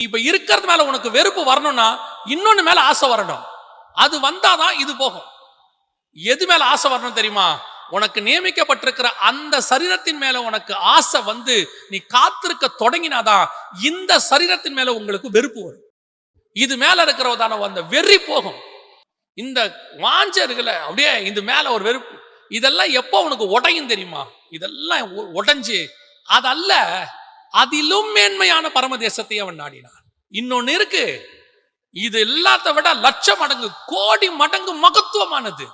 இப்ப இருக்கிறது மேல உனக்கு வெறுப்பு வரணும்னா இன்னொன்னு மேல ஆசை வரணும். அது வந்தாதான் இது போகும். எது மேல ஆசை வரணும் தெரியுமா? உனக்கு நியமிக்கப்பட்டிருக்கிற அந்த சரீரத்தின் மேல உனக்கு ஆசை வந்து நீ காத்திருக்க தொடங்கினாதான் இந்த சரீரத்தின் மேல உங்களுக்கு வெறுப்பு வரும். இது மேல இருக்கிறதான அந்த வெறி போகும். இந்த வாஞ்ச இருக்குல்ல அப்படியே இது மேல ஒரு வெறுப்பு. இதெல்லாம் எப்போ உனக்கு உடையும் தெரியுமா? இதெல்லாம் உ- உடைஞ்சு அதல்ல அதிலும் மேன்மையான பரமதேசத்தை அவன் நாடினான். இன்னொன்னு இருக்கு. இது எல்லாத்த விட லட்ச மடங்கு கோடி மடங்கு மகத்துவமானது.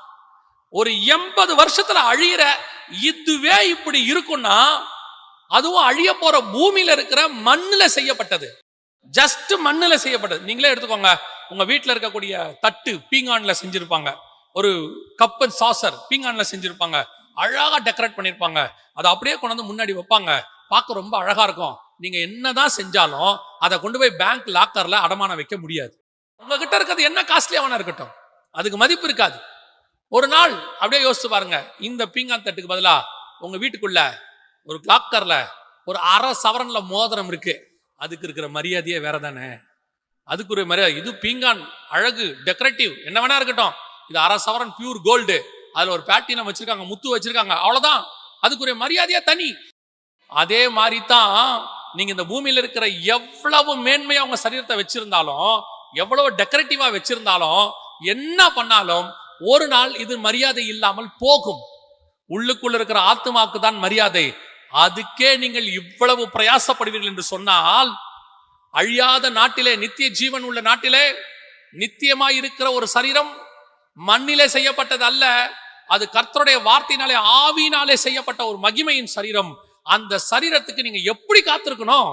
ஒரு எண்பது வருஷத்துல அழியிற இதுவே இப்படி இருக்கும்னா அதுவும் அழிய போற பூமியில இருக்கிற மண்ணுல செய்யப்பட்டது. ஜஸ்ட் மண்ணுல செய்யப்பட்டது. நீங்களே எடுத்துக்கோங்க. உங்க வீட்டில் இருக்கக்கூடிய தட்டு பீங்கான்ல செஞ்சிருப்பாங்க. ஒரு கப் அண்ட் சாசர் பீங்கான்ல செஞ்சிருப்பாங்க. அழகா டெக்கரேட் பண்ணிருப்பாங்க. அதை அப்படியே கொண்டு வந்து முன்னாடி வைப்பாங்க. பார்க்க ரொம்ப அழகா இருக்கும். நீங்க என்னதான் செஞ்சாலும் அதை கொண்டு போய் பேங்க் லாக்கர்ல அடமானம் வைக்க முடியாது. உங்ககிட்ட இருக்கிறது என்ன காஸ்ட்லியாவான இருக்கட்டும். அதுக்கு மதிப்பு இருக்காது. ஒரு நாள் அப்படியே யோசிச்சு பாருங்க. இந்த பீங்கான் தட்டுக்கு பதிலா உங்க வீட்டுக்குள்ள ஒரு லாக்கர்ல ஒரு அரை சவரன்ல மோதிரம் இருக்கு. அதுக்கு இருக்கிற மரியாதையே வேற தானே. அதுக்கு ஒரு மரியாதை இது பீங்கான் அழகு டெக்கரேட்டிவ் என்ன வேணா இருக்கட்டும். இது அரை சவரன் பியூர் கோல்டு அதுல ஒரு பேட்டினம் வச்சிருக்காங்க முத்து வச்சிருக்காங்க அவ்வளவுதான். அதுக்குரிய மரியாதையாக தனி. அதே மாதிரி தான் நீங்க இந்த பூமியில இருக்கிற எவ்வளவு மேன்மையா உங்க சரீரத்தை வச்சிருந்தாலும் எவ்வளவு டெக்கரேட்டிவா வச்சிருந்தாலும் என்ன பண்ணாலும் ஒரு நாள் இது மரியாதை இல்லாமல் போகும். உள்ளுக்குள்ள இருக்கிற ஆத்மாக்கு தான் மரியாதை. அதுக்கே நீங்கள் இவ்வளவு பிரயாசப்படுவீர்கள் என்று சொன்னால் அழியாத நாட்டிலே நித்திய ஜீவன் உள்ள நாட்டிலே நித்தியமாய் இருக்கிற ஒரு சரீரம் மண்ணிலே செய்யப்பட்டது அல்ல அது கர்த்தருடைய வார்த்தையினாலே ஆவியினாலே செய்யப்பட்ட ஒரு மகிமையின் சரீரம். அந்த சரீரத்துக்கு நீங்க எப்படி காத்திருக்கணும்?